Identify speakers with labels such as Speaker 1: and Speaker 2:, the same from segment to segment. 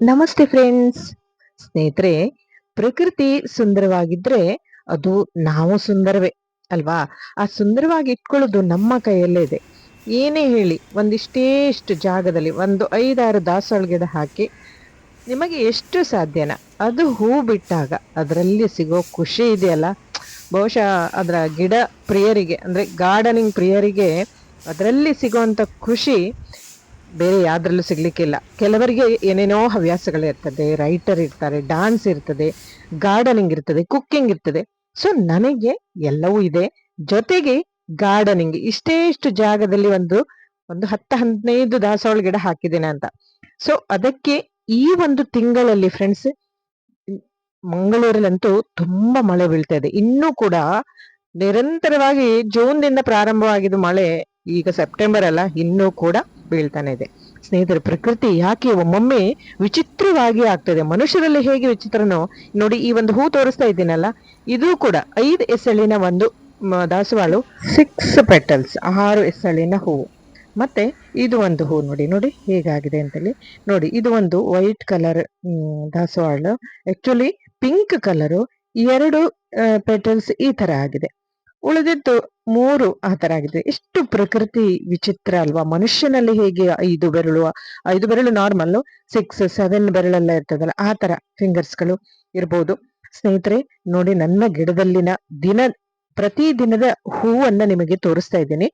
Speaker 1: ನಮಸ್ತೆ ಫ್ರೆಂಡ್ಸ್. ಸ್ನೇಹಿತರೆ, ಪ್ರಕೃತಿ ಸುಂದರವಾಗಿದ್ರೆ ಅದು ನಾವು ಸುಂದರವೇ, ಅಲ್ವಾ? ಆ ಸುಂದರವಾಗಿ ಇಟ್ಕೊಳ್ಳೋದು ನಮ್ಮ ಕೈಯಲ್ಲೇ ಇದೆ. ಏನೇ ಹೇಳಿ ಒಂದಿಷ್ಟೇ ಇಷ್ಟು ಜಾಗದಲ್ಲಿ, ಒಂದು ಐದಾರು ದಾಸವಾಳ ಗಿಡ ಹಾಕಿ, ನಿಮಗೆ ಎಷ್ಟು ಸಾಧ್ಯನ? ಅದು ಹೂ ಬಿಟ್ಟಾಗ ಅದರಲ್ಲಿ ಸಿಗೋ ಖುಷಿ ಇದೆಯಲ್ಲ? ಬಹುಶಃ ಅದರ ಗಿಡ ಪ್ರಿಯರಿಗೆ, ಅಂದರೆ ಗಾರ್ಡನಿಂಗ್ ಪ್ರಿಯರಿಗೆ, ಅದರಲ್ಲಿ ಸಿಗುವಂಥ ಖುಷಿ ಬೇರೆ ಯಾವ್ದ್ರಲ್ಲೂ ಸಿಗಲಿಕ್ಕಿಲ್ಲ. ಕೆಲವರಿಗೆ ಏನೇನೋ ಹವ್ಯಾಸಗಳಿರ್ತದೆ ರೈಟರ್ ಇರ್ತಾರೆ ಡಾನ್ಸ್ ಇರ್ತದೆ ಗಾರ್ಡನಿಂಗ್ ಇರ್ತದೆ ಕುಕ್ಕಿಂಗ್ ಇರ್ತದೆ. ಸೊ ನನಗೆ ಎಲ್ಲವೂ ಇದೆ. ಜೊತೆಗೆ ಗಾರ್ಡನಿಂಗ್ ಇಷ್ಟೇ ಇಷ್ಟು ಜಾಗದಲ್ಲಿ ಒಂದು ಒಂದು ಹತ್ತು ಹದಿನೈದು ದಾಸವಾಳ ಗಿಡ ಹಾಕಿದ್ದೇನೆ ಅಂತ. ಸೊ ಅದಕ್ಕೆ ಈ ಒಂದು ತಿಂಗಳಲ್ಲಿ ಫ್ರೆಂಡ್ಸ್ ಮಂಗಳೂರಲ್ಲಂತೂ ತುಂಬಾ ಮಳೆ ಬೀಳ್ತಾ ಇದೆ. ಇನ್ನೂ ಕೂಡ ನಿರಂತರವಾಗಿ ಜೂನ್ ದಿಂದ ಪ್ರಾರಂಭವಾಗಿದ್ದು ಮಳೆ ಈಗ ಸೆಪ್ಟೆಂಬರ್ ಅಲ್ಲ, ಇನ್ನೂ ಕೂಡ ಬೀಳ್ತಾನೆ ಇದೆ. ಸ್ನೇಹಿತರೆ, ಪ್ರಕೃತಿ ಯಾಕೆ ಒಮ್ಮೊಮ್ಮೆ ವಿಚಿತ್ರವಾಗಿ ಆಗ್ತದೆ? ಮನುಷ್ಯರಲ್ಲಿ ಹೇಗೆ ವಿಚಿತ್ರನೋ, ನೋಡಿ ಈ ಒಂದು ಹೂ ತೋರಿಸ್ತಾ ಇದ್ದೀನಲ್ಲ, ಇದು ಕೂಡ ಐದು ಎಸಳಿನ ಒಂದು ದಾಸವಾಳು. ಸಿಕ್ಸ್ ಪೆಟಲ್ಸ್ ಆರು ಎಸಳಿನ ಹೂವು ಮತ್ತೆ ಇದು ಒಂದು ಹೂ, ನೋಡಿ ನೋಡಿ ಹೇಗಾಗಿದೆ ಅಂತೇಳಿ. ನೋಡಿ, ಇದು ಒಂದು ವೈಟ್ ಕಲರ್ ದಾಸವಾಳು. ಆಕ್ಚುಲಿ ಪಿಂಕ್ ಕಲರು ಎರಡು ಪೆಟಲ್ಸ್ ಈ ತರ ಆಗಿದೆ. ಉಳಿದಿದ್ದು ಮೂರು ಆ ತರ ಆಗಿದೆ ಎಷ್ಟು ಪ್ರಕೃತಿ ವಿಚಿತ್ರ ಅಲ್ವಾ? ಮನುಷ್ಯನಲ್ಲಿ ಹೇಗೆ ಐದು ಬೆರಳು ಐದು ಬೆರಳು ನಾರ್ಮಲ್ ಸಿಕ್ಸ್ ಸೆವೆನ್ ಬೆರಳೆಲ್ಲ ಇರ್ತದಲ್ಲ, ಆ ತರ ಫಿಂಗರ್ಸ್ಗಳು ಇರ್ಬೋದು. ಸ್ನೇಹಿತರೆ, ನೋಡಿ ನನ್ನ ಗಿಡದಲ್ಲಿನ ದಿನ, ಪ್ರತಿ ದಿನದ ಹೂವನ್ನ ನಿಮಗೆ ತೋರಿಸ್ತಾ ಇದ್ದೀನಿ.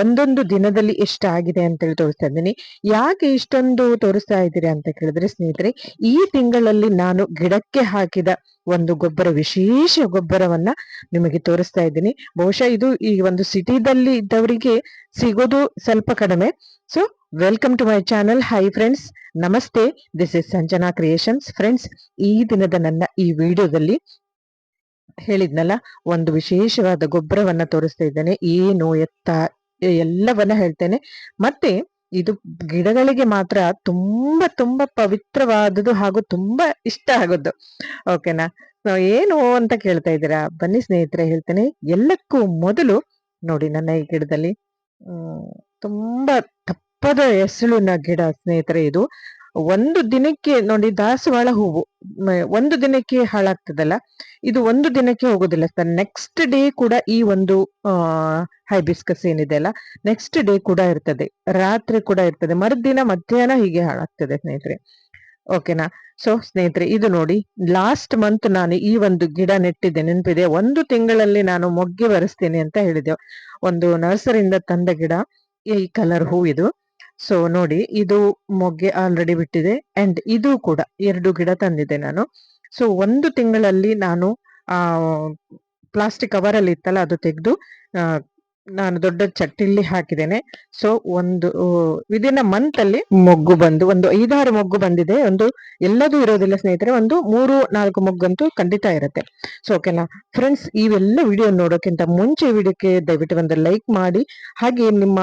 Speaker 1: ಒಂದೊಂದು ದಿನದಲ್ಲಿ ಎಷ್ಟಾಗಿದೆ ಅಂತ ಹೇಳಿ ತೋರಿಸ್ತಾ ಇದ್ದೀನಿ. ಯಾಕೆ ಇಷ್ಟೊಂದು ತೋರಿಸ್ತಾ ಇದ್ದೀರಿ ಅಂತ ಕೇಳಿದ್ರೆ, ಸ್ನೇಹಿತರೆ, ಈ ತಿಂಗಳಲ್ಲಿ ನಾನು ಗಿಡಕ್ಕೆ ಹಾಕಿದ ಒಂದು ಗೊಬ್ಬರ, ವಿಶೇಷ ಗೊಬ್ಬರವನ್ನ ನಿಮಗೆ ತೋರಿಸ್ತಾ ಇದ್ದೀನಿ. ಬಹುಶಃ ಇದು ಈ ಒಂದು ಸಿಟಿದಲ್ಲಿ ಇದ್ದವರಿಗೆ ಸಿಗೋದು ಸ್ವಲ್ಪ ಕಡಿಮೆ. So welcome to my channel hi friends ನಮಸ್ತೆ. This is Sanjana creations friends ಈ ದಿನದ ನನ್ನ ಈ ವಿಡಿಯೋದಲ್ಲಿ ಹೇಳಿದ್ನಲ್ಲ, ಒಂದು ವಿಶೇಷವಾದ ಗೊಬ್ಬರವನ್ನ ತೋರಿಸ್ತಾ ಇದ್ದೇನೆ. ಏನು ಎತ್ತ, ಎಲ್ಲವನ್ನ ಹೇಳ್ತೇನೆ. ಮತ್ತೆ ಇದು ಗಿಡಗಳಿಗೆ ಮಾತ್ರ ತುಂಬಾ ತುಂಬಾ ಪವಿತ್ರವಾದದ್ದು ಹಾಗೂ ತುಂಬಾ ಇಷ್ಟ ಆಗೋದು. ಓಕೆನಾ ಏನು ಅಂತ ಕೇಳ್ತಾ ಇದ್ದೀರಾ? ಬನ್ನಿ ಸ್ನೇಹಿತರೆ, ಹೇಳ್ತೇನೆ. ಎಲ್ಲಕ್ಕೂ ಮೊದಲು ನೋಡಿ ನನ್ನ ಈ ಗಿಡದಲ್ಲಿ, ಹ್ಮ್, ತುಂಬಾ ತಪ್ಪದ ಎಸಳಿನ ಗಿಡ ಸ್ನೇಹಿತರೆ ಇದು. ಒಂದು ದಿನಕ್ಕೆ ನೋಡಿ ದಾಸವಾಳ ಹೂವು ಒಂದು ದಿನಕ್ಕೆ ಹಾಳಾಗ್ತದಲ್ಲ, ಇದು ಒಂದು ದಿನಕ್ಕೆ ಹೋಗೋದಿಲ್ಲ ಸರ್. ನೆಕ್ಸ್ಟ್ ಡೇ ಕೂಡ ಈ ಒಂದು ಹೈಬಿಸ್ಕಸ್ ಏನಿದೆ ಅಲ್ಲ ನೆಕ್ಸ್ಟ್ ಡೇ ಕೂಡ ಇರ್ತದೆ, ರಾತ್ರಿ ಕೂಡ ಇರ್ತದೆ, ಮರುದಿನ ಮಧ್ಯಾಹ್ನ ಹೀಗೆ ಹಾಳಾಗ್ತದೆ ಸ್ನೇಹಿತರೆ. ಓಕೆನಾ ಸೊ ಸ್ನೇಹಿತರೆ, ಇದು ನೋಡಿ ಲಾಸ್ಟ್ ಮಂತ್ ನಾನು ಈ ಒಂದು ಗಿಡ ನೆಟ್ಟಿದ್ದೆ, ನೆನಪಿದೆ? ಒಂದು ತಿಂಗಳಲ್ಲಿ ನಾನು ಮೊಗ್ಗೆ ಬರೆಸ್ತೇನೆ ಅಂತ ಹೇಳಿದೆ. ಒಂದು ನರ್ಸರಿಯಿಂದ ತಂದ ಗಿಡ, ಈ ಕಲರ್ ಹೂ ಇದು. ಸೊ ನೋಡಿ, ಇದು ಮೊಗ್ಗೆ ಆಲ್ರೆಡಿ ಬಿಟ್ಟಿದೆ ಅಂಡ್ ಇದು ಕೂಡ ಎರಡು ಗಿಡ ತಂದಿದೆ ನಾನು. ಸೊ ಒಂದು ತಿಂಗಳಲ್ಲಿ ನಾನು, ಆ ಪ್ಲಾಸ್ಟಿಕ್ ಕವರ್ ಅಲ್ಲಿ ಇತ್ತಲ್ಲ, ಅದು ತೆಗೆದು ನಾನು ದೊಡ್ಡ ಚಟ್ಟಿಲಿ ಹಾಕಿದ್ದೇನೆ. ಸೊ ಒಂದು ವಿದಿನ್ ಅ ಮಂತ್ ಅಲ್ಲಿ ಮೊಗ್ಗು ಬಂದು, ಒಂದು ಐದಾರು ಮೊಗ್ಗು ಬಂದಿದೆ. ಒಂದು ಎಲ್ಲದೂ ಇರೋದಿಲ್ಲ ಸ್ನೇಹಿತರೆ, ಒಂದು ಮೂರು, ನಾಲ್ಕು ಮೊಗ್ಗಂತೂ ಖಂಡಿತ ಇರುತ್ತೆ. ಸೊ ಓಕೆನಾ ಫ್ರೆಂಡ್ಸ್ ಇವೆಲ್ಲ ವಿಡಿಯೋ ನೋಡೋಕ್ಕಿಂತ ಮುಂಚೆ ವಿಡಿಯೋಕ್ಕೆ ದಯವಿಟ್ಟು ಒಂದು ಲೈಕ್ ಮಾಡಿ, ಹಾಗೆ ನಿಮ್ಮ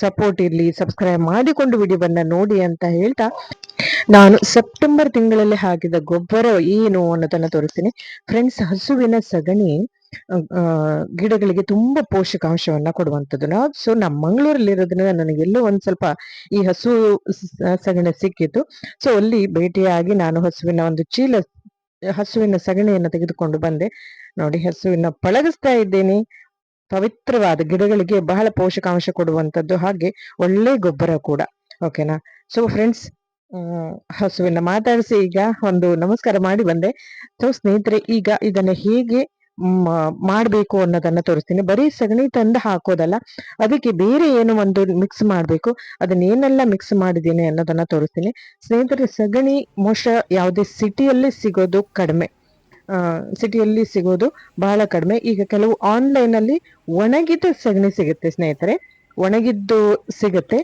Speaker 1: ಸಪೋರ್ಟ್ ಇರಲಿ ಸಬ್ಸ್ಕ್ರೈಬ್ ಮಾಡಿಕೊಂಡು ವಿಡಿಯೋವನ್ನ ನೋಡಿ ಅಂತ ಹೇಳ್ತಾ, ನಾನು ಸೆಪ್ಟೆಂಬರ್ ತಿಂಗಳಲ್ಲಿ ಹಾಕಿದ ಗೊಬ್ಬರ ಏನು ಅನ್ನೋದನ್ನ ತೋರಿಸ್ತೀನಿ. ಫ್ರೆಂಡ್ಸ್ ಹಸುವಿನ ಸಗಣಿ ಗಿಡಗಳಿಗೆ ತುಂಬಾ ಪೋಷಕಾಂಶವನ್ನ ಕೊಡುವಂಥದ್ದು. ನಾವು ಸೊ ನಮ್ಮ ಮಂಗಳೂರಲ್ಲಿ ಇರೋದ್ರಿಂದ ನನಗೆ ಎಲ್ಲೋ ಒಂದ್ ಸ್ವಲ್ಪ ಈ ಹಸು ಸಗಣಿ ಸಿಕ್ಕಿತ್ತು ಸೊ ಅಲ್ಲಿ ಭೇಟಿಯಾಗಿ ನಾನು ಹಸುವಿನ ಒಂದು ಚೀಲ, ಹಸುವಿನ ಸಗಣಿಯನ್ನು ತೆಗೆದುಕೊಂಡು ಬಂದೆ. ನೋಡಿ, ಹಸುವಿನ ಪಳಗಿಸ್ತಾ ಇದ್ದೇನೆ. ಪವಿತ್ರವಾದ ಗಿಡಗಳಿಗೆ ಬಹಳ ಪೋಷಕಾಂಶ ಕೊಡುವಂಥದ್ದು ಹಾಗೆ ಒಳ್ಳೆ ಗೊಬ್ಬರ ಕೂಡ. ಓಕೆನಾ ಸೊ ಫ್ರೆಂಡ್ಸ್ ಹಸುವಿನ ಮಾತಾಡಿಸಿ ಈಗ ಒಂದು ನಮಸ್ಕಾರ ಮಾಡಿ ಬಂದೆ. ಸೊ ಸ್ನೇಹಿತರೆ, ಈಗ ಇದನ್ನ ಹೇಗೆ ಮಾಡಬೇಕು ಅನ್ನೋದನ್ನ ತೋರಿಸ್ತೀನಿ. ಬರೀ ಸಗಣಿ ತಂದು ಹಾಕೋದಲ್ಲ, ಅದಕ್ಕೆ ಬೇರೆ ಏನು ಒಂದು ಮಿಕ್ಸ್ ಮಾಡಬೇಕು ಅದನ್ನೇನೆಲ್ಲ ಮಿಕ್ಸ್ ಮಾಡಿದ್ದೀನಿ ಅನ್ನೋದನ್ನ ತೋರಿಸ್ತೀನಿ. ಸ್ನೇಹಿತರೆ, ಸಗಣಿ ಮೋಶ ಯಾವುದೇ ಸಿಟಿಯಲ್ಲಿ ಸಿಗೋದು ಕಡಿಮೆ. ಸಿಟಿಯಲ್ಲಿ ಸಿಗೋದು ಬಹಳ ಕಡಿಮೆ. ಈಗ ಕೆಲವು ಆನ್ಲೈನ್ ಅಲ್ಲಿ ಒಣಗಿದ ಸಗಣಿ ಸಿಗುತ್ತೆ ಸ್ನೇಹಿತರೆ. ಒಣಗಿದ್ದು ಸಿಗುತ್ತೆ.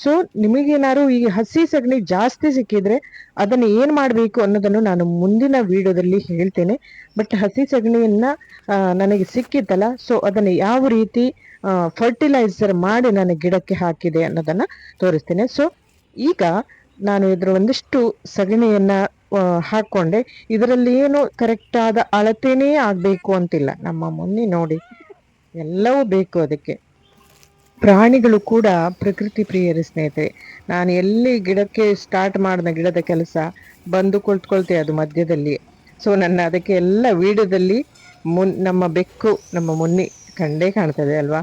Speaker 1: ಸೊ ನಿಮಗೇನಾದ್ರು ಈ ಹಸಿ ಸಗಣಿ ಜಾಸ್ತಿ ಸಿಕ್ಕಿದ್ರೆ ಅದನ್ನ ಏನ್ ಮಾಡಬೇಕು ಅನ್ನೋದನ್ನು ನಾನು ಮುಂದಿನ ವಿಡಿಯೋದಲ್ಲಿ ಹೇಳ್ತೇನೆ. ಬಟ್ ಹಸಿ ಸಗಣಿಯನ್ನ ನನಗೆ ಸಿಕ್ಕಿತ್ತಲ್ಲ ಸೊ ಅದನ್ನ ಯಾವ ರೀತಿ ಫರ್ಟಿಲೈಸರ್ ಮಾಡಿ ನಾನು ಗಿಡಕ್ಕೆ ಹಾಕಿದೆ ಅನ್ನೋದನ್ನ ತೋರಿಸ್ತೇನೆ. ಸೊ ಈಗ ನಾನು ಇದ್ರ ಒಂದಿಷ್ಟು ಸಗಣಿಯನ್ನ ಹಾಕೊಂಡೆ. ಇದರಲ್ಲಿ ಏನು ಕರೆಕ್ಟ್ ಆದ ಅಳತೆನೇ ಆಗ್ಬೇಕು ಅಂತಿಲ್ಲ. ನಮ್ಮ ಮೊನ್ನೆ ನೋಡಿ, ಎಲ್ಲವೂ ಬೇಕು ಅದಕ್ಕೆ. ಪ್ರಾಣಿಗಳು ಕೂಡ ಪ್ರಕೃತಿ ಪ್ರಿಯರ ಸ್ನೇಹಿತರೆ. ನಾನು ಎಲ್ಲಿ ಗಿಡಕ್ಕೆ ಸ್ಟಾರ್ಟ್ ಮಾಡಿದ ಗಿಡದ ಕೆಲಸ, ಬಂದು ಕುಳಿತುಕೊಳ್ತೆ ಅದು ಮಧ್ಯದಲ್ಲಿ. ಸೊ ನನ್ನ ಅದಕ್ಕೆ ಎಲ್ಲ ವಿಡಿಯೋದಲ್ಲಿ ಮುನ್, ನಮ್ಮ ಬೆಕ್ಕು, ನಮ್ಮ ಮುನ್ನಿ ಕಂಡೇ ಕಾಣ್ತದೆ ಅಲ್ವಾ?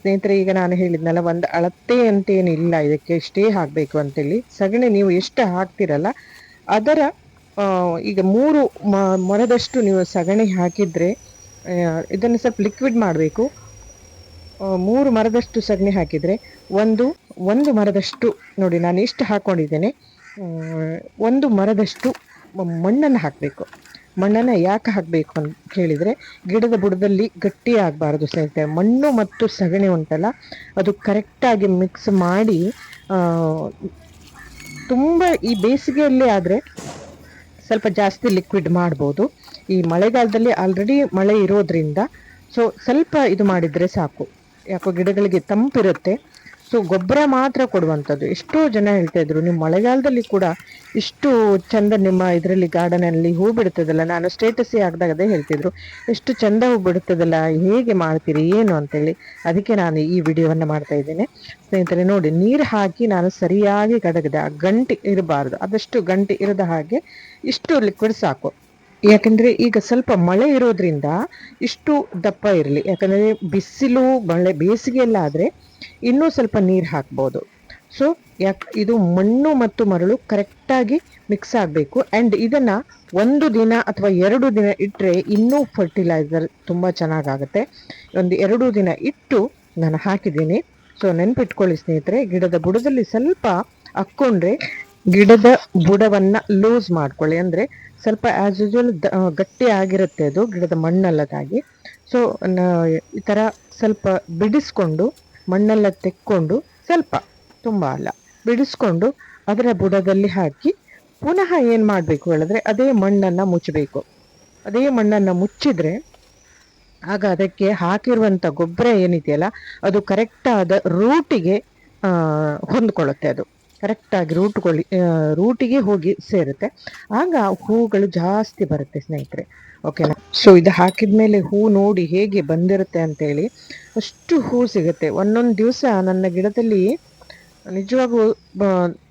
Speaker 1: ಸ್ನೇಹಿತರೆ, ಈಗ ನಾನು ಹೇಳಿದ್ನಲ್ಲ, ಒಂದು ಅಳತೆ ಅಂತೇನಿಲ್ಲ ಇದಕ್ಕೆ ಇಷ್ಟೇ ಹಾಕಬೇಕು ಅಂತೇಳಿ. ಸಗಣಿ ನೀವು ಎಷ್ಟು ಹಾಕ್ತಿರಲ್ಲ, ಅದರ ಈಗ ಮೂರು ಮೊರದಷ್ಟು ನೀವು ಸಗಣಿ ಹಾಕಿದರೆ ಇದನ್ನು ಸ್ವಲ್ಪ ಲಿಕ್ವಿಡ್ ಮಾಡಬೇಕು. ಮೂರು ಮರದಷ್ಟು ಸಗಣಿ ಹಾಕಿದರೆ ಒಂದು ಒಂದು ಮರದಷ್ಟು ನೋಡಿ, ನಾನು ಇಷ್ಟು ಹಾಕ್ಕೊಂಡಿದ್ದೇನೆ ಒಂದು ಮರದಷ್ಟು ಮಣ್ಣನ್ನು ಹಾಕಬೇಕು. ಮಣ್ಣನ್ನು ಯಾಕೆ ಹಾಕಬೇಕು ಅಂತ ಹೇಳಿದರೆ, ಗಿಡದ ಬುಡದಲ್ಲಿ ಗಟ್ಟಿ ಆಗಬಾರ್ದು ಸ್ನೇಹಿತರೆ. ಮಣ್ಣು ಮತ್ತು ಸಗಣಿ ಉಂಟಲ್ಲ, ಅದು ಕರೆಕ್ಟಾಗಿ ಮಿಕ್ಸ್ ಮಾಡಿ ತುಂಬ ಈ ಬೇಸಿಗೆಯಲ್ಲಿ ಆದರೆ ಸ್ವಲ್ಪ ಜಾಸ್ತಿ ಲಿಕ್ವಿಡ್ ಮಾಡ್ಬೋದು. ಈ ಮಳೆಗಾಲದಲ್ಲಿ ಆಲ್ರೆಡಿ ಮಳೆ ಇರೋದ್ರಿಂದ ಸೊ ಸ್ವಲ್ಪ ಇದು ಮಾಡಿದರೆ ಸಾಕು. ಯಾಕೋ ಗಿಡಗಳಿಗೆ ತಂಪಿರುತ್ತೆ. ಸೊ ಗೊಬ್ಬರ ಮಾತ್ರ ಕೊಡುವಂಥದ್ದು. ಎಷ್ಟೋ ಜನ ಹೇಳ್ತಾ ಇದ್ರು, ನೀವು ಮಳೆಗಾಲದಲ್ಲಿ ಕೂಡ ಇಷ್ಟು ಚಂದ ನಿಮ್ಮ ಇದರಲ್ಲಿ ಗಾರ್ಡನಲ್ಲಿ ಹೂ ಬಿಡ್ತದಲ್ಲ? ನಾನು ಸ್ಟೇಟಸ್ ಹಾಕಿದಾಗ ಅದೇ ಹೇಳ್ತಿದ್ರು ಎಷ್ಟು ಚಂದ ಹೂ ಬಿಡುತ್ತದಲ್ಲ ಹೇಗೆ ಮಾಡ್ತೀರಿ, ಏನು? ಅಂತೇಳಿ. ಅದಕ್ಕೆ ನಾನು ಈ ವಿಡಿಯೋವನ್ನು ಮಾಡ್ತಾ ಇದ್ದೇನೆ. ಸ್ನೇಹಿತರೆ, ನೋಡಿ, ನೀರು ಹಾಕಿ ನಾನು ಸರಿಯಾಗಿ ಕಡಗದೆ ಗಂಟಿ ಇರಬಾರ್ದು. ಆದಷ್ಟು ಗಂಟೆ ಇರದ ಹಾಗೆ ಇಷ್ಟು ಲಿಕ್ವಿಡ್ ಸಾಕು. ಯಾಕಂದ್ರೆ ಈಗ ಸ್ವಲ್ಪ ಮಳೆ ಇರೋದ್ರಿಂದ ಇಷ್ಟು ದಪ್ಪ ಇರಲಿ. ಯಾಕಂದ್ರೆ ಬಿಸಿಲು, ಮಳೆ ಬೇಸಿಗೆಯಲ್ಲ ಆದರೆ ಇನ್ನೂ ಸ್ವಲ್ಪ ನೀರು ಹಾಕ್ಬೋದು. ಸೊ ಯಾಕೆ ಇದು ಮಣ್ಣು ಮತ್ತು ಮರಳು ಕರೆಕ್ಟಾಗಿ ಮಿಕ್ಸ್ ಆಗಬೇಕು. ಆ್ಯಂಡ್ ಇದನ್ನು ಒಂದು ದಿನ ಅಥವಾ ಎರಡು ದಿನ ಇಟ್ಟರೆ ಇನ್ನೂ ಫರ್ಟಿಲೈಸರ್ ತುಂಬ ಚೆನ್ನಾಗಾಗುತ್ತೆ. ಒಂದು ಎರಡು ದಿನ ಇಟ್ಟು ನಾನು ಹಾಕಿದ್ದೀನಿ. ಸೊ ನೆನ್ಪಿಟ್ಕೊಳ್ಳಿ ಸ್ನೇಹಿತರೆ, ಗಿಡದ ಬುಡದಲ್ಲಿ ಸ್ವಲ್ಪ ಹಾಕ್ಕೊಂಡ್ರೆ ಗಿಡದ ಬುಡವನ್ನು ಲೂಸ್ ಮಾಡ್ಕೊಳ್ಳಿ. ಅಂದರೆ ಸ್ವಲ್ಪ ಆ್ಯಸ್ ಯೂಶುವಲ್ ಗಟ್ಟಿ ಆಗಿರುತ್ತೆ ಅದು, ಗಿಡದ ಮಣ್ಣಲ್ಲದಾಗಿ. ಸೊ ಈ ಥರ ಸ್ವಲ್ಪ ಬಿಡಿಸ್ಕೊಂಡು, ಮಣ್ಣೆಲ್ಲ ತೆಕ್ಕೊಂಡು, ಸ್ವಲ್ಪ, ತುಂಬ ಅಲ್ಲ, ಬಿಡಿಸ್ಕೊಂಡು ಅದರ ಬುಡದಲ್ಲಿ ಹಾಕಿ, ಪುನಃ ಏನು ಮಾಡಬೇಕು ಹೇಳಿದ್ರೆ ಅದೇ ಮಣ್ಣನ್ನು ಮುಚ್ಚಬೇಕು. ಅದೇ ಮಣ್ಣನ್ನು ಮುಚ್ಚಿದ್ರೆ, ಆಗ ಅದಕ್ಕೆ ಹಾಕಿರುವಂಥ ಗೊಬ್ಬರ ಏನಿದೆಯಲ್ಲ, ಅದು ಕರೆಕ್ಟಾದ ರೂಟಿಗೆ ಹೊಂದ್ಕೊಳ್ಳುತ್ತೆ ಅದು. ಕರೆಕ್ಟಾಗಿ ರೂಟ್ಕೊಳ್ಳಿ ರೂಟಿಗೆ ಹೋಗಿ ಸೇರುತ್ತೆ. ಆಗ ಹೂಗಳು ಜಾಸ್ತಿ ಬರುತ್ತೆ ಸ್ನೇಹಿತರೆ. ಓಕೆನಾ ಸೊ ಇದು ಹಾಕಿದ ಮೇಲೆ ಹೂ ನೋಡಿ ಹೇಗೆ ಬಂದಿರುತ್ತೆ ಅಂತೇಳಿ ಅಷ್ಟು ಹೂ ಸಿಗುತ್ತೆ. ಒಂದೊಂದು ದಿವಸ ನನ್ನ ಗಿಡದಲ್ಲಿ ನಿಜವಾಗೂ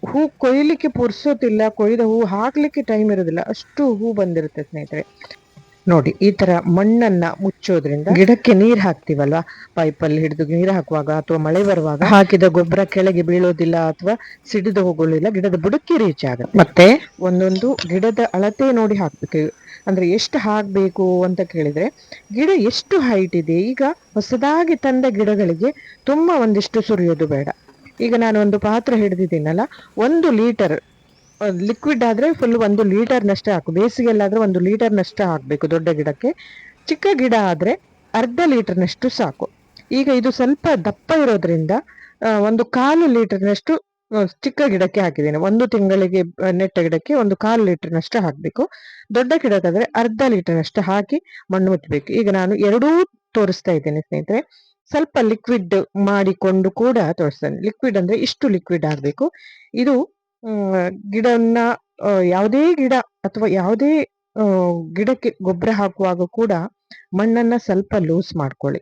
Speaker 1: ಹೂ ಕೊಯ್ಲಿಕ್ಕೆ ಪುರ್ಸೋತಿಲ್ಲ, ಕೊಯ್ದ ಹೂ ಹಾಕ್ಲಿಕ್ಕೆ ಟೈಮ್ ಇರೋದಿಲ್ಲ. ಅಷ್ಟು ಹೂ ಬಂದಿರುತ್ತೆ ಸ್ನೇಹಿತರೆ. ನೋಡಿ ಈ ತರ ಮಣ್ಣನ್ನ ಮುಚ್ಚೋದ್ರಿಂದ ಗಿಡಕ್ಕೆ ನೀರ್ ಹಾಕ್ತಿವಲ್ವಾ? ಪೈಪಲ್ಲಿ ಹಿಡಿದು ನೀರು ಹಾಕುವಾಗ ಅಥವಾ ಮಳೆ ಬರುವಾಗ ಹಾಕಿದ ಗೊಬ್ಬರ ಕೆಳಗೆ ಬೀಳೋದಿಲ್ಲ ಅಥವಾ ಸಿಡಿದು ಹೋಗೋದಿಲ್ಲ ಗಿಡದ ಬುಡಕ್ಕೆ ರೀಚ್ ಆಗುತ್ತೆ. ಮತ್ತೆ? ಒಂದೊಂದು ಗಿಡದ ಅಳತೆ ನೋಡಿ ಹಾಕ್ಬೇಕು. ಅಂದ್ರೆ ಎಷ್ಟು ಹಾಕ್ಬೇಕು ಅಂತ ಕೇಳಿದ್ರೆ ಗಿಡ ಎಷ್ಟು ಹೈಟ್ ಇದೆ ಈಗ ಹೊಸದಾಗಿ ತಂದ ಗಿಡಗಳಿಗೆ ತುಂಬಾ ಒಂದಿಷ್ಟು ಸುರಿಯೋದು ಬೇಡ. ಈಗ ನಾನು ಒಂದು ಪಾತ್ರ ಹಿಡಿದಿದ್ದೀನಲ್ಲ ಒಂದು ಲೀಟರ್ ಲಿಕ್ವಿಡ್ ಆದರೆ ಫುಲ್ ಒಂದು ಲೀಟರ್ನಷ್ಟೇ ಹಾಕು. ಬೇಸಿಗೆಲ್ಲಾದರೆ ಒಂದು ಲೀಟರ್ನಷ್ಟೇ ಹಾಕಬೇಕು ದೊಡ್ಡ ಗಿಡಕ್ಕೆ. ಚಿಕ್ಕ ಗಿಡ ಆದರೆ ಅರ್ಧ ಲೀಟರ್ನಷ್ಟು ಸಾಕು. ಈಗ ಇದು ಸ್ವಲ್ಪ ದಪ್ಪ ಇರೋದ್ರಿಂದ ಒಂದು ಕಾಲು ಲೀಟರ್ನಷ್ಟು ಚಿಕ್ಕ ಗಿಡಕ್ಕೆ ಹಾಕಿದ್ದೇನೆ. ಒಂದು ತಿಂಗಳಿಗೆ ನೆಟ್ಟ ಗಿಡಕ್ಕೆ ಒಂದು ಕಾಲು ಲೀಟರ್ನಷ್ಟು ಹಾಕಬೇಕು. ದೊಡ್ಡ ಗಿಡಕ್ಕಾದರೆ ಅರ್ಧ ಲೀಟರ್ನಷ್ಟು ಹಾಕಿ ಮಣ್ಣು ಮುಚ್ಚಬೇಕು ಈಗ ನಾನು ಎರಡೂ ತೋರಿಸ್ತಾ ಇದ್ದೇನೆ ಸ್ನೇಹಿತರೆ. ಸ್ವಲ್ಪ ಲಿಕ್ವಿಡ್ ಮಾಡಿಕೊಂಡು ಕೂಡ ತೋರಿಸ್ತೇನೆ. ಲಿಕ್ವಿಡ್ ಅಂದರೆ ಇಷ್ಟು ಲಿಕ್ವಿಡ್ ಆಗಬೇಕು. ಇದು ಗಿಡನ್ನ ಯಾವುದೇ ಗಿಡ ಅಥವಾ ಯಾವುದೇ ಗಿಡಕ್ಕೆ ಗೊಬ್ಬರ ಹಾಕುವಾಗ ಕೂಡ ಮಣ್ಣನ್ನ ಸ್ವಲ್ಪ ಲೂಸ್ ಮಾಡ್ಕೊಳ್ಳಿ.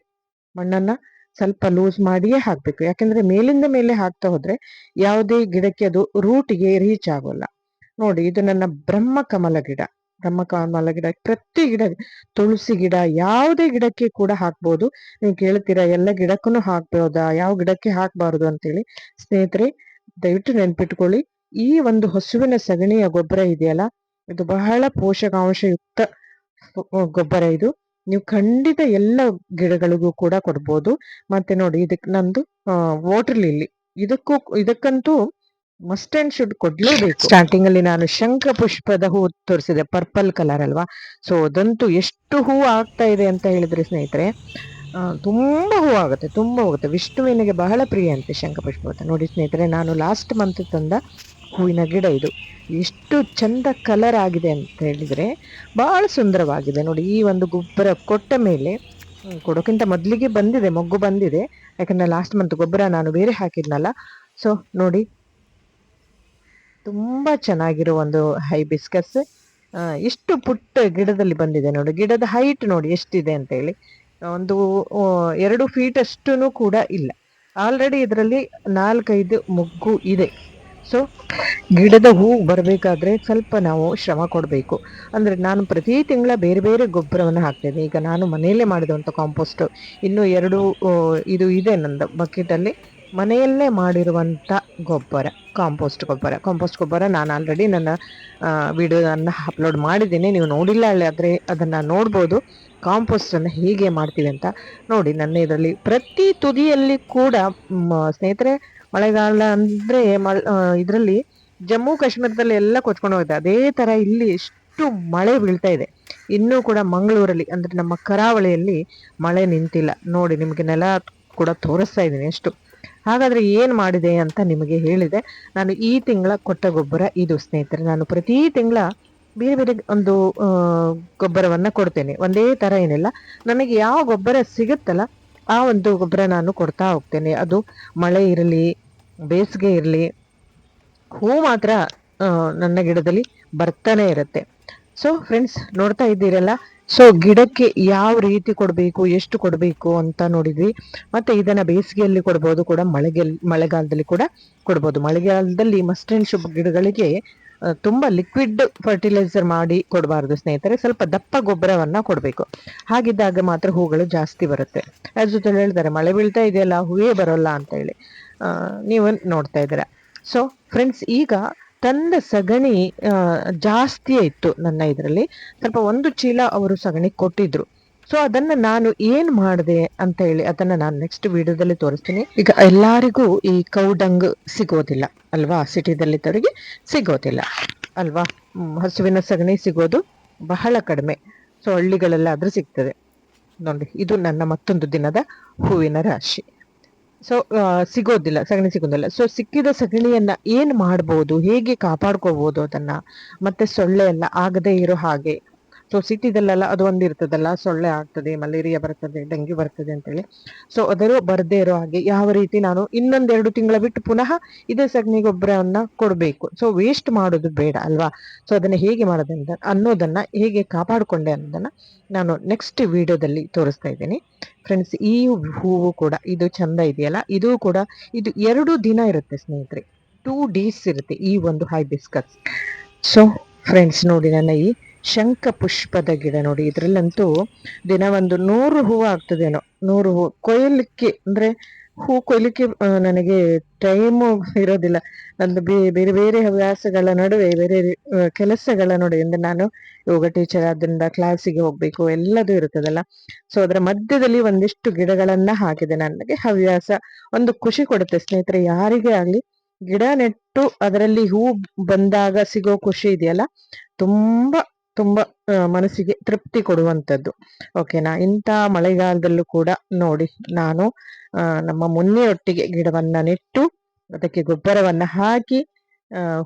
Speaker 1: ಮಣ್ಣನ್ನ ಸ್ವಲ್ಪ ಲೂಸ್ ಮಾಡಿಯೇ ಹಾಕ್ಬೇಕು. ಯಾಕಂದ್ರೆ ಮೇಲಿಂದ ಮೇಲೆ ಹಾಕ್ತಾ ಹೋದ್ರೆ ಯಾವುದೇ ಗಿಡಕ್ಕೆ ಅದು ರೂಟಿಗೆ ರೀಚ್ ಆಗೋಲ್ಲ. ನೋಡಿ, ಇದು ನನ್ನ ಬ್ರಹ್ಮ ಕಮಲ ಗಿಡ. ಬ್ರಹ್ಮ ಕಮಲ ಗಿಡ, ಪ್ರತಿ ಗಿಡ, ತುಳಸಿ ಗಿಡ, ಯಾವುದೇ ಗಿಡಕ್ಕೆ ಕೂಡ ಹಾಕ್ಬೋದು. ನೀವು ಕೇಳ್ತೀರಾ, ಎಲ್ಲ ಗಿಡಕ್ಕೂ ಹಾಕ್ಬೋದಾ? ಯಾವ ಗಿಡಕ್ಕೆ ಹಾಕ್ಬಾರ್ದು ಅಂತೇಳಿ. ಸ್ನೇಹಿತರೆ, ದಯವಿಟ್ಟು ನೆನ್ಪಿಟ್ಕೊಳ್ಳಿ. ಈ ಒಂದು ಹಸುವಿನ ಸಗಣಿಯ ಗೊಬ್ಬರ ಇದೆಯಲ್ಲ? ಇದು ಬಹಳ ಪೋಷಕಾಂಶಯುಕ್ತ ಗೊಬ್ಬರ ಇದು. ನೀವು ಖಂಡಿತ ಎಲ್ಲ ಗಿಡಗಳಿಗೂ ಕೂಡ ಕೊಡ್ಬೋದು. ಮತ್ತೆ ನೋಡಿ ಇದಕ್ಕೆ ನಂದು ವಾಟರ್ ಲಿಲ್ಲಿ ಇದಕ್ಕೂ, ಇದಕ್ಕಂತೂ ಮಸ್ಟ್ ಅಂಡ್ ಶುಡ್ ಕೊಡ್ಲೇಬೇಕು. ಸ್ಟಾರ್ಟಿಂಗ್ ಅಲ್ಲಿ ನಾನು ಶಂಖ ಪುಷ್ಪದ ಹೂ ತೋರಿಸಿದೆ ಪರ್ಪಲ್ ಕಲರ್ ಅಲ್ವಾ? ಸೊ ಅದಂತೂ ಎಷ್ಟು ಹೂ ಆಗ್ತಾ ಇದೆ ಅಂತ ಹೇಳಿದ್ರೆ ಸ್ನೇಹಿತರೆ ತುಂಬಾ ಹೂ ಆಗುತ್ತೆ, ತುಂಬಾ ಹೋಗುತ್ತೆ ವಿಷ್ಣುವಿನಿಗೆ ಬಹಳ ಪ್ರಿಯ ಅಂತೆ ಶಂಖಪುಷ್ಪ ನೋಡಿ ಸ್ನೇಹಿತರೆ, ನಾನು ಲಾಸ್ಟ್ ಮಂತ್ ತಂದ ಹೂವಿನ ಗಿಡ ಇದು. ಎಷ್ಟು ಚಂದ ಕಲರ್ ಆಗಿದೆ ಅಂತ ಹೇಳಿದರೆ ಭಾಳ ಸುಂದರವಾಗಿದೆ. ನೋಡಿ, ಈ ಒಂದು ಗೊಬ್ಬರ ಕೊಟ್ಟ ಮೇಲೆ ಕೊಡೋಕ್ಕಿಂತ ಮೊದಲಿಗೆ ಬಂದಿದೆ, ಮೊಗ್ಗು ಬಂದಿದೆ. ಯಾಕಂದರೆ ಲಾಸ್ಟ್ ಮಂತ್ ಗೊಬ್ಬರ ನಾನು ಬೇರೆ ಹಾಕಿದ್ನಲ್ಲ. ಸೊ ನೋಡಿ, ತುಂಬ ಚೆನ್ನಾಗಿರೋ ಒಂದು ಹೈ ಬಿಸ್ಕಸ್ ಇಷ್ಟು ಪುಟ್ಟ ಗಿಡದಲ್ಲಿ ಬಂದಿದೆ ನೋಡಿ. ಗಿಡದ ಹೈಟ್ ನೋಡಿ ಎಷ್ಟಿದೆ ಅಂತ ಹೇಳಿ. ಒಂದು ಎರಡು ಫೀಟ್ ಅಷ್ಟು ಕೂಡ ಇಲ್ಲ. ಆಲ್ರೆಡಿ ಇದರಲ್ಲಿ ನಾಲ್ಕೈದು ಮೊಗ್ಗು ಇದೆ. ಸೊ ಗಿಡದ ಹೂ ಬರಬೇಕಾದ್ರೆ ಸ್ವಲ್ಪ ನಾವು ಶ್ರಮ ಕೊಡಬೇಕು. ಅಂದರೆ ನಾನು ಪ್ರತಿ ತಿಂಗಳ ಬೇರೆ ಬೇರೆ ಗೊಬ್ಬರವನ್ನು ಹಾಕ್ತೇನೆ. ಈಗ ನಾನು ಮನೆಯಲ್ಲೇ ಮಾಡಿದಂಥ ಕಾಂಪೋಸ್ಟ್ ಇನ್ನು ಎರಡು ಇದು ಇದೆ ನಂದು ಬಕೆಟಲ್ಲಿ ಮನೆಯಲ್ಲೇ ಮಾಡಿರುವಂಥ ಗೊಬ್ಬರ ಕಾಂಪೋಸ್ಟ್ ಗೊಬ್ಬರ. ಕಾಂಪೋಸ್ಟ್ ಗೊಬ್ಬರ ನಾನು ಆಲ್ರೆಡಿ ನನ್ನ ವಿಡಿಯೋವನ್ನು ಅಪ್ಲೋಡ್ ಮಾಡಿದ್ದೀನಿ. ನೀವು ನೋಡಿಲ್ಲ ಆದರೆ ಅದನ್ನು ನೋಡ್ಬೋದು. ಕಾಂಪೋಸ್ಟನ್ನು ಹೇಗೆ ಮಾಡ್ತೀವಿ ಅಂತ ನೋಡಿ. ನನ್ನ ಇದರಲ್ಲಿ ಪ್ರತಿ ತುದಿಯಲ್ಲಿ ಕೂಡ ಸ್ನೇಹಿತರೆ ಮಳೆಗಾಲ ಅಂದರೆ ಮಳೆ ಇದರಲ್ಲಿ ಜಮ್ಮು ಕಾಶ್ಮೀರದಲ್ಲಿ ಎಲ್ಲ ಕೊಚ್ಕೊಂಡು ಹೋಗಿದೆ. ಅದೇ ಥರ ಇಲ್ಲಿ ಎಷ್ಟು ಮಳೆ ಬೀಳ್ತಾ ಇದೆ. ಇನ್ನೂ ಕೂಡ ಮಂಗಳೂರಲ್ಲಿ, ಅಂದರೆ ನಮ್ಮ ಕರಾವಳಿಯಲ್ಲಿ ಮಳೆ ನಿಂತಿಲ್ಲ. ನೋಡಿ, ನಿಮಗೆ ನೆಲ ಕೂಡ ತೋರಿಸ್ತಾ ಇದ್ದೀನಿ ಎಷ್ಟು ಹಾಗಾದ್ರೆ ಏನು ಮಾಡಿದೆ ಅಂತ ನಿಮಗೆ ಹೇಳಿದೆ. ನಾನು ಈ ತಿಂಗಳ ಕೊಟ್ಟ ಗೊಬ್ಬರ ಇದು, ಸ್ನೇಹಿತರೆ. ನಾನು ಪ್ರತಿ ತಿಂಗಳ ಬೇರೆ ಬೇರೆ ಒಂದು ಗೊಬ್ಬರವನ್ನ ಕೊಡ್ತೇನೆ. ಒಂದೇ ತರ ಏನಿಲ್ಲ. ನನಗೆ ಯಾವ ಗೊಬ್ಬರ ಸಿಗುತ್ತಲ್ಲ ಆ ಒಂದು ಗೊಬ್ಬರ ನಾನು ಕೊಡ್ತಾ ಹೋಗ್ತೇನೆ. ಅದು ಮಳೆ ಇರಲಿ, ಬೇಸಿಗೆ ಇರಲಿ, ಹೂ ಮಾತ್ರ ನನ್ನ ಗಿಡದಲ್ಲಿ ಬರ್ತಾನೆ ಇರುತ್ತೆ. ಸೊ ಫ್ರೆಂಡ್ಸ್ ನೋಡ್ತಾ ಇದ್ದೀರಲ್ಲ? ಸೊ ಗಿಡಕ್ಕೆ ಯಾವ ರೀತಿ ಕೊಡಬೇಕು, ಎಷ್ಟು ಕೊಡಬೇಕು ಅಂತ ನೋಡಿದ್ವಿ. ಮತ್ತೆ ಇದನ್ನ ಬೇಸಿಗೆಯಲ್ಲಿ ಕೊಡ್ಬೋದು ಕೂಡ ಮಳೆಗೆ ಮಳೆಗಾಲದಲ್ಲಿ ಕೂಡ ಕೊಡ್ಬೋದು. ಮಳೆಗಾಲದಲ್ಲಿ ಮಸ್ಟರ್ಡ್ ಶುಭ ಗಿಡಗಳಿಗೆ ತುಂಬಾ ಲಿಕ್ವಿಡ್ ಫರ್ಟಿಲೈಸರ್ ಮಾಡಿ ಕೊಡಬಾರ್ದು ಸ್ನೇಹಿತರೆ. ಸ್ವಲ್ಪ ದಪ್ಪ ಗೊಬ್ಬರವನ್ನ ಕೊಡಬೇಕು. ಹಾಗಿದ್ದಾಗ ಮಾತ್ರ ಹೂಗಳು ಜಾಸ್ತಿ ಬರುತ್ತೆ. ಅದ್ರ ಜೊತೆ ಹೇಳ್ತಾರೆ, ಮಳೆ ಬೀಳ್ತಾ ಇದೆಯಲ್ಲ, ಹೂವೇ ಬರೋಲ್ಲ ಅಂತ ಹೇಳಿ. ನೀವು ನೋಡ್ತಾ ಇದ್ದೀರ. ಸೊ ಫ್ರೆಂಡ್ಸ್ ಈಗ ತಂದ ಸಗಣಿ ಜಾಸ್ತಿ ಇತ್ತು ನನ್ನ ಇದರಲ್ಲಿ. ಸ್ವಲ್ಪ ಒಂದು ಚೀಲ ಅವರು ಸಗಣಿ ಕೊಟ್ಟಿದ್ರು. ಸೊ ಅದನ್ನ ನಾನು ಏನ್ ಮಾಡಿದೆ ಅಂತ ಹೇಳಿ ಅದನ್ನ ನಾನು ನೆಕ್ಸ್ಟ್ ವಿಡಿಯೋದಲ್ಲಿ ತೋರಿಸ್ತೀನಿ. ಈಗ ಎಲ್ಲರಿಗೂ ಈ ಕೌಡಂಗ್ ಸಿಗೋದಿಲ್ಲ, ಅಲ್ವಾ? ಸಿಟಿದಲ್ಲಿದ್ದವರಿಗೆ ಸಿಗೋದಿಲ್ಲ, ಅಲ್ವಾ? ಹಸುವಿನ ಸಗಣಿ ಸಿಗೋದು ಬಹಳ ಕಡಿಮೆ. ಸೊ ಹಳ್ಳಿಗಳೆಲ್ಲ ಸಿಗ್ತದೆ. ನೋಡಿ, ಇದು ನನ್ನ ಮತ್ತೊಂದು ದಿನದ ಹೂವಿನ ರಾಶಿ. ಸೊ ಸಿಗೋದಿಲ್ಲ, ಸಗಣಿ ಸಿಗೋದಿಲ್ಲ. ಸೊ ಸಿಕ್ಕಿದ ಸಗಣಿಯನ್ನ ಏನ್ ಮಾಡ್ಬೋದು? ಹೇಗೆ ಕಾಪಾಡ್ಕೋಬಹುದು ಅದನ್ನ? ಮತ್ತೆ ಸೊಳ್ಳೆ ಎಲ್ಲ ಆಗದೆ ಇರೋ ಹಾಗೆ ಸೊ ಸಿಟಿದಲ್ಲೆಲ್ಲ ಅದು ಇರ್ತದಲ್ಲ, ಸೊಳ್ಳೆ ಆಗ್ತದೆ, ಮಲೇರಿಯಾ ಬರ್ತದೆ, ಡೆಂಗ್ಯೂ ಬರ್ತದೆ ಅಂತೇಳಿ. ಸೊ ಅದರ ಬರದೇ ಇರೋ ಹಾಗೆ ಯಾವ ರೀತಿ ನಾನು ಇನ್ನೊಂದೆರಡು ತಿಂಗಳ ಬಿಟ್ಟು ಪುನಃ ಇದೇ ಸಗಣಿ ಗೊಬ್ಬರವನ್ನ ಕೊಡಬೇಕು. ಸೊ ವೇಸ್ಟ್ ಮಾಡೋದು ಬೇಡ ಅಲ್ವಾ? ಸೊ ಅದನ್ನ ಹೇಗೆ ಮಾಡೋದಂತ ಅನ್ನೋದನ್ನ ಹೇಗೆ ಕಾಪಾಡಿಕೊಂಡೆ ಅನ್ನೋದನ್ನ ನಾನು ನೆಕ್ಸ್ಟ್ ವಿಡಿಯೋದಲ್ಲಿ ತೋರಿಸ್ತಾ ಇದ್ದೀನಿ. ಫ್ರೆಂಡ್ಸ್ ಈ ಹೂವು ಕೂಡ ಇದು ಚಂದ ಇದೆಯಲ್ಲ? ಇದು ಕೂಡ ಇದು ಎರಡು ದಿನ ಇರುತ್ತೆ ಸ್ನೇಹಿತರೆ. ಟೂ ಡೇಸ್ ಇರುತ್ತೆ ಈ ಒಂದು ಹೈ ಬಿಸ್ಕಸ್ ಸೊ ಫ್ರೆಂಡ್ಸ್ ನೋಡಿ ನನ್ನ ಈ ಶಂಖ ಪುಷ್ಪದ ಗಿಡ ನೋಡಿ, ಇದ್ರಲ್ಲಂತೂ ದಿನ ಒಂದು ನೂರು ಹೂವು ಆಗ್ತದೇನೋ, ನೂರು ಹೂವು. ಕೊಯ್ಲಿಕ್ಕೆ ಅಂದ್ರೆ ಹೂ ಕೊಯ್ಲಿಕ್ಕೆ ನನಗೆ ಟೈಮು ಇರೋದಿಲ್ಲ. ನಂದು ಬೇರೆ ಬೇರೆ ಹವ್ಯಾಸಗಳ ನಡುವೆ, ಬೇರೆ ಕೆಲಸಗಳ ನಡುವೆ, ಅಂದ್ರೆ ನಾನು ಯೋಗ ಟೀಚರ್ ಆದ್ರಿಂದ ಕ್ಲಾಸಿಗೆ ಹೋಗ್ಬೇಕು, ಎಲ್ಲದೂ ಇರುತ್ತದಲ್ಲ. ಸೊ ಅದರ ಮಧ್ಯದಲ್ಲಿ ಒಂದಿಷ್ಟು ಗಿಡಗಳನ್ನ ಹಾಕಿದೆ. ನನಗೆ ಹವ್ಯಾಸ, ಒಂದು ಖುಷಿ ಕೊಡುತ್ತೆ. ಸ್ನೇಹಿತರೆ, ಯಾರಿಗೆ ಆಗ್ಲಿ, ಗಿಡ ನೆಟ್ಟು ಅದರಲ್ಲಿ ಹೂ ಬಂದಾಗ ಸಿಗೋ ಖುಷಿ ಇದೆಯಲ್ಲ? ತುಂಬಾ ತುಂಬಾ ಮನಸ್ಸಿಗೆ ತೃಪ್ತಿ ಕೊಡುವಂಥದ್ದು. ಓಕೆನಾ ಇಂಥ ಮಳೆಗಾಲದಲ್ಲೂ ಕೂಡ ನೋಡಿ, ನಾನು ನಮ್ಮ ಮುನ್ನೆಯೊಟ್ಟಿಗೆ ಗಿಡವನ್ನ ನೆಟ್ಟು, ಅದಕ್ಕೆ ಗೊಬ್ಬರವನ್ನ ಹಾಕಿ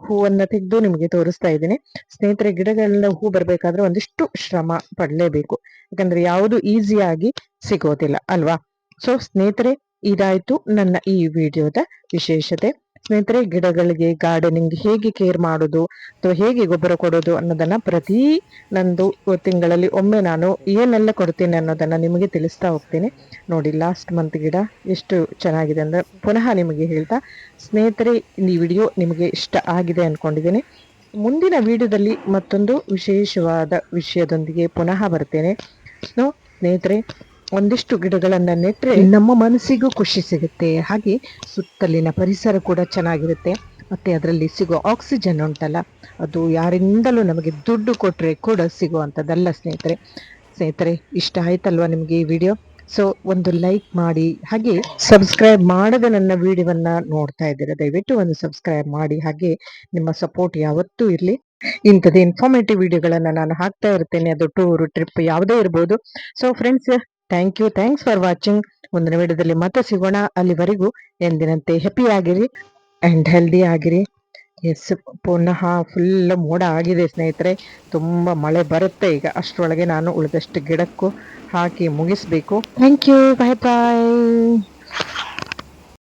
Speaker 1: ಹೂವನ್ನ ತೆಗೆದು ನಿಮಗೆ ತೋರಿಸ್ತಾ ಇದ್ದೀನಿ. ಸ್ನೇಹಿತರೆ, ಗಿಡಗಳಿಂದ ಹೂ ಬರ್ಬೇಕಾದ್ರೆ ಒಂದಿಷ್ಟು ಶ್ರಮ ಪಡಲೇಬೇಕು. ಯಾಕಂದ್ರೆ ಯಾವುದು ಈಸಿಯಾಗಿ ಸಿಗೋದಿಲ್ಲ, ಅಲ್ವಾ? ಸೊ ಸ್ನೇಹಿತರೆ, ಇದಾಯ್ತು ನನ್ನ ಈ ವಿಡಿಯೋದ ವಿಶೇಷತೆ. ಸ್ನೇಹಿತರೆ, ಗಿಡಗಳಿಗೆ ಗಾರ್ಡನಿಂಗ್ ಹೇಗೆ ಕೇರ್ ಮಾಡೋದು ಅಥವಾ ಹೇಗೆ ಗೊಬ್ಬರ ಕೊಡೋದು ಅನ್ನೋದನ್ನ ಪ್ರತಿ ನಂದು ತಿಂಗಳಲ್ಲಿ ಒಮ್ಮೆ ನಾನು ಏನೆಲ್ಲ ಕೊಡ್ತೀನಿ ಅನ್ನೋದನ್ನ ನಿಮಗೆ ತಿಳಿಸ್ತಾ ಹೋಗ್ತೀನಿ. ನೋಡಿ ಲಾಸ್ಟ್ ಮಂತ್ ಗಿಡ ಎಷ್ಟು ಚೆನ್ನಾಗಿದೆ ಅಂದ್ರೆ ಪುನಃ ನಿಮಗೆ ಹೇಳ್ತಾ, ಸ್ನೇಹಿತರೆ, ಈ ವಿಡಿಯೋ ನಿಮಗೆ ಇಷ್ಟ ಆಗಿದೆ ಅನ್ಕೊಂಡಿದ್ದೀನಿ. ಮುಂದಿನ ವಿಡಿಯೋದಲ್ಲಿ ಮತ್ತೊಂದು ವಿಶೇಷವಾದ ವಿಷಯದೊಂದಿಗೆ ಪುನಃ ಬರ್ತೇನೆ. ಸ್ನೇಹಿತರೆ ಒಂದಿಷ್ಟು ಗಿಡಗಳನ್ನ ನೆಟ್ರೆ ನಮ್ಮ ಮನಸ್ಸಿಗೂ ಖುಷಿ ಸಿಗುತ್ತೆ. ಹಾಗೆ ಸುತ್ತಲಿನ ಪರಿಸರ ಕೂಡ ಚೆನ್ನಾಗಿರುತ್ತೆ. ಮತ್ತೆ ಅದರಲ್ಲಿ ಸಿಗೋ ಆಕ್ಸಿಜನ್ ಉಂಟಲ್ಲ ಅದು ಯಾರಿಂದಲೂ ನಮಗೆ ದುಡ್ಡು ಕೊಟ್ಟರೆ ಕೂಡ ಸಿಗುವಂಥದ್ದಲ್ಲ ಸ್ನೇಹಿತರೆ. ಸ್ನೇಹಿತರೆ ಇಷ್ಟ ಆಯ್ತಲ್ವಾ ನಿಮಗೆ ಈ ವಿಡಿಯೋ ಸೊ ಒಂದು ಲೈಕ್ ಮಾಡಿ ಹಾಗೆ ಸಬ್ಸ್ಕ್ರೈಬ್ ಮಾಡದೆ ನನ್ನ ವಿಡಿಯೋವನ್ನ ನೋಡ್ತಾ ಇದ್ದೀರಾ? ದಯವಿಟ್ಟು ಒಂದು ಸಬ್ಸ್ಕ್ರೈಬ್ ಮಾಡಿ ಹಾಗೆ ನಿಮ್ಮ ಸಪೋರ್ಟ್ ಯಾವತ್ತೂ ಇರಲಿ. ಇಂಥದ್ದು ಇನ್ಫಾರ್ಮೇಟಿವ್ ವಿಡಿಯೋಗಳನ್ನು ನಾನು ಹಾಕ್ತಾ ಇರ್ತೇನೆ. ಅದು ಟೂರ್ ಟ್ರಿಪ್ ಯಾವುದೇ ಇರ್ಬೋದು. So friends thank you thanks for watching ಮುಂದಿನ ವಿಡಿಯೋದಲ್ಲಿ ಮತ್ತೆ ಸಿಗೋಣ. ಅಲ್ಲಿವರೆಗೂ ಎಂದಿನಂತೆ ಹ್ಯಾಪಿ ಆಗಿರಿ ಆ್ಯಂಡ್ ಹೆಲ್ದಿ ಆಗಿರಿ. ಎಸ್ ಪುನಃ ಫುಲ್ ಮೋಡ ಆಗಿದೆ ಸ್ನೇಹಿತರೆ. ತುಂಬ ಮಳೆ ಬರುತ್ತೆ ಈಗ. ಅಷ್ಟರೊಳಗೆ ನಾನು ಉಳಿದಷ್ಟು ಗಿಡಕ್ಕೂ ಹಾಕಿ ಮುಗಿಸ್ಬೇಕು. Thank you bye bye